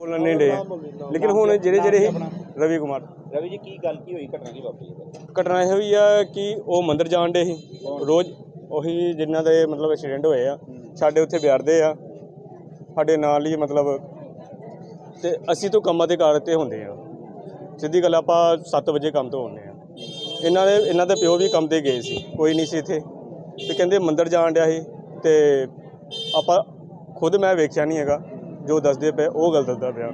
ਬੋਲਣ ਨਹੀਂ ਡੇ। ਲੇਕਿਨ ਹੁਣ ਜਿਹੜੇ ਜਿਹੜੇ ਰਵੀ ਕੁਮਾਰ। ਰਵੀ ਜੀ ਕੀ ਗੱਲ ਕੀ ਹੋਈ ਘਟਨਾ ਕੀ ਵਾਪਰੀ ਘਟਨਾ ਇਹ ਹੋਈ ਆ ਕਿ ਉਹ ਮੰਦਿਰ ਜਾਣ ਡੇ ਸੀ। ਰੋਜ਼ ਉਹੀ ਜਿਨ੍ਹਾਂ ਦੇ ਮਤਲਬ ਐਕਸੀਡੈਂਟ ਹੋਏ ਆ ਸਾਡੇ ਉੱਥੇ ਬਿਆਰਦੇ ਆ। ਸਾਡੇ ਨਾਲ ਹੀ ਮਤਲਬ ਤੇ ਅਸੀਂ ਤੋਂ ਕੰਮਾਂ ਦੇ ਕਾਰ ਤੇ ਹੁੰਦੇ ਆ। ਸਿੱਧੀ ਗੱਲ ਆਪਾਂ 7 ਵਜੇ ਕੰਮ ਤੋਂ ਆਉਂਦੇ ਆ। ਇਹਨਾਂ ਦੇ ਇਹਨਾਂ ਦੇ ਪਿਓ ਵੀ ਕੰਮ ਤੇ ਗਏ ਸੀ ਕੋਈ ਨਹੀਂ ਸੀ ਇੱਥੇ। ਤੇ ਕਹਿੰਦੇ ਮੰਦਿਰ ਜਾਣ ਡਿਆ ਸੀ ਤੇ ਆਪਾਂ ਖੁਦ ਮੈਂ ਵੇਖਿਆ ਨਹੀਂ ਹੈਗਾ। ਜੋ ਦੱਸਦੇ ਪਏ ਉਹ ਗੱਲ ਦੱਸਦਾ ਪਿਆ।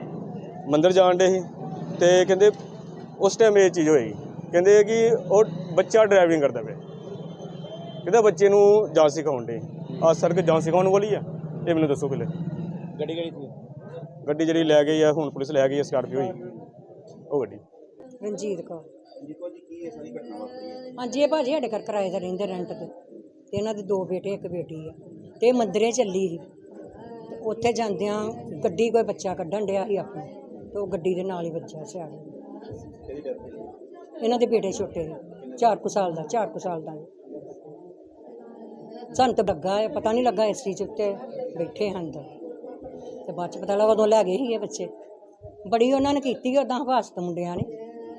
ਮੰਦਿਰ ਜਾਣ ਡੇ ਸੀ ਤੇ ਕਹਿੰਦੇ ਉਸ ਟਾਈਮ ਇਹ ਚੀਜ਼ ਹੋਈ ਕਹਿੰਦੇ ਕਿ ਉਹ ਬੱਚਾ ਡਰਾਈਵਿੰਗ ਕਰਦਾ ਪਿਆ। ਕਹਿੰਦਾ ਬੱਚੇ ਨੂੰ ਜਾਂਚ ਸਿਖਾਉਣ ਡੇ ਆ ਸੜਕ ਜਾਂਚ ਸਿਖਾਉਣ ਵਾਲੀ ਆ। ਇਹ ਮੈਨੂੰ ਦੱਸੋ ਪਹਿਲੇ। ਗੱਡੀ ਕਿਹੜੀ ਸੀ? ਗੱਡੀ ਜਿਹੜੀ ਲੈ ਗਈ ਆ ਹੁਣ ਪੁਲਿਸ ਲੈ ਗਈ ਆ ਸਕਾਰਪੀਓ ਹੀ ਉਹ ਗੱਡੀ। ਰਣਜੀਤ ਕੌਰ। ਜੀ ਹਾਂਜੀ ਇਹ ਭਾਜੀ ਸਾਡੇ ਘਰ ਕਿਰਾਏ ਤੇ ਰਹਿੰਦੇ ਰੈਂਟ ਤੇ। ਤੇ ਇਹਨਾਂ ਦੇ ਦੋ ਬੇਟੇ ਇੱਕ ਬੇਟੀ ਆ। ਤੇ ਇਹ ਮੰਦਰੇ ਚੱਲੀ ਸੀ। ਉੱਥੇ ਜਾਂਦਿਆਂ ਗੱਡੀ ਕੋਈ ਬੱਚਾ ਕੱਢਣ ਡਿਆ ਸੀ ਆਪਣਾ ਤੇ ਉਹ ਗੱਡੀ ਦੇ ਨਾਲ ਹੀ ਵੱਜਿਆ ਸਿਆੜ ਇਹਨਾਂ ਦੇ ਬੇਟੇ ਛੋਟੇ ਨੇ ਚਾਰ ਕੁ ਸਾਲ ਦਾ ਚਾਰ ਕੁ ਸਾਲ ਦਾ ਸਾਨੂੰ ਤਾਂ ਲੱਗਾ ਹੈ ਪਤਾ ਨਹੀਂ ਲੱਗਾ ਏਸੀ ਚ ਉੱਤੇ ਬੈਠੇ ਹਨ ਅੰਦਰ। ਤੇ ਬਾਅਦ ਚ ਪਤਾ ਲੱਗਾ ਉਦੋਂ ਲੈ ਗਏ ਸੀ ਇਹ ਬੱਚੇ। ਬੜੀ ਉਹਨਾਂ ਨੇ ਕੀਤੀ ਉਦਾਂ ਹਵਾਸਤ ਮੁੰਡਿਆਂ ਨੇ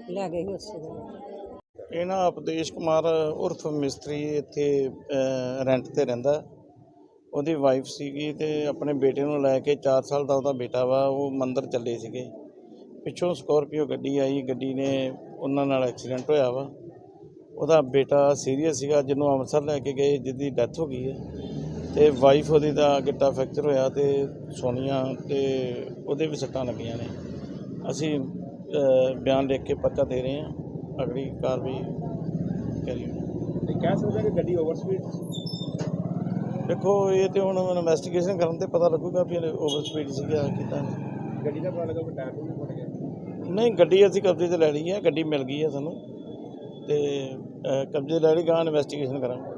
ਲੈ ਗਏ ਸੀ ਉਸੇ ਵੇਲੇ। ਇਹ ਨਾ ਉਪਦੇਸ਼ ਕੁਮਾਰ ਉਰਫ ਮਿਸਤਰੀ ਇੱਥੇ ਅਹ, ਰੈਂਟ ਤੇ ਰਹਿੰਦਾ। ਉਹਦੀ ਵਾਈਫ ਸੀਗੀ ਤੇ ਆਪਣੇ ਬੇਟੇ ਨੂੰ ਲੈ ਕੇ 4 ਸਾਲ ਦਾ ਉਹਦਾ ਬੇਟਾ ਵਾ, ਉਹ ਮੰਦਰ ਚੱਲੇ ਸੀਗੇ। ਪਿੱਛੋਂ ਸਕੋਰਪੀਓ ਗੱਡੀ ਆਈ, ਗੱਡੀ ਨੇ ਉਹਨਾਂ ਨਾਲ ਐਕਸੀਡੈਂਟ ਹੋਇਆ ਵਾ। ਉਹਦਾ ਬੇਟਾ ਸੀਰੀਅਸ ਸੀਗਾ, ਜਿਹਨੂੰ ਅੰਮ੍ਰਿਤਸਰ ਲੈ ਕੇ ਗਏ, ਜਿਹਦੀ ਡੈਥ ਹੋ ਗਈ ਹੈ। ਤੇ ਵਾਈਫ ਉਹਦੀ ਦਾ ਗਿੱਟਾ ਫ੍ਰੈਕਚਰ ਹੋਇਆ ਤੇ ਸੋਨੀਆ ਤੇ ਉਹਦੇ ਵੀ ਸੱਟਾਂ ਲੱਗੀਆਂ ਨੇ। ਅਸੀਂ ਬਿਆਨ ਲਿਖ ਕੇ ਪੱਕਾ ਦੇ ਰਹੇ ਹਾਂ। ਅਗਲੀ ਕਾਰਵਾਈ ਕਰੀ ਕਹਿ ਸਕਦੇ ਕਿ ਗੱਡੀ ਓਵਰ ਸਪੀਡ ਦੇਖੋ ਇਹ ਤੇ ਹੁਣ ਇਨਵੈਸਟੀਗੇਸ਼ਨ ਕਰਨ ਤੇ ਪਤਾ ਲੱਗੂਗਾ ਵੀ ਓਵਰ ਸਪੀਡ ਸੀਗਾ ਕਿਦਾਂ ਗੱਡੀ ਦਾ ਪਤਾ ਲੱਗਾ ਕਿ ਟਾਇਰ ਵੀ ਫਟ ਗਿਆ। ਨਹੀਂ ਗੱਡੀ ਅਸੀਂ ਕਬਜ਼ੇ 'ਚ ਲੈ ਲਈ ਹੈ ਗੱਡੀ ਮਿਲ ਗਈ ਹੈ ਸਾਨੂੰ। ਤੇ ਕਬਜ਼ੇ ਲੈ ਲਈ ਗਾਂ ਇਨਵੈਸਟੀਗੇਸ਼ਨ ਕਰਾਂਗੇ।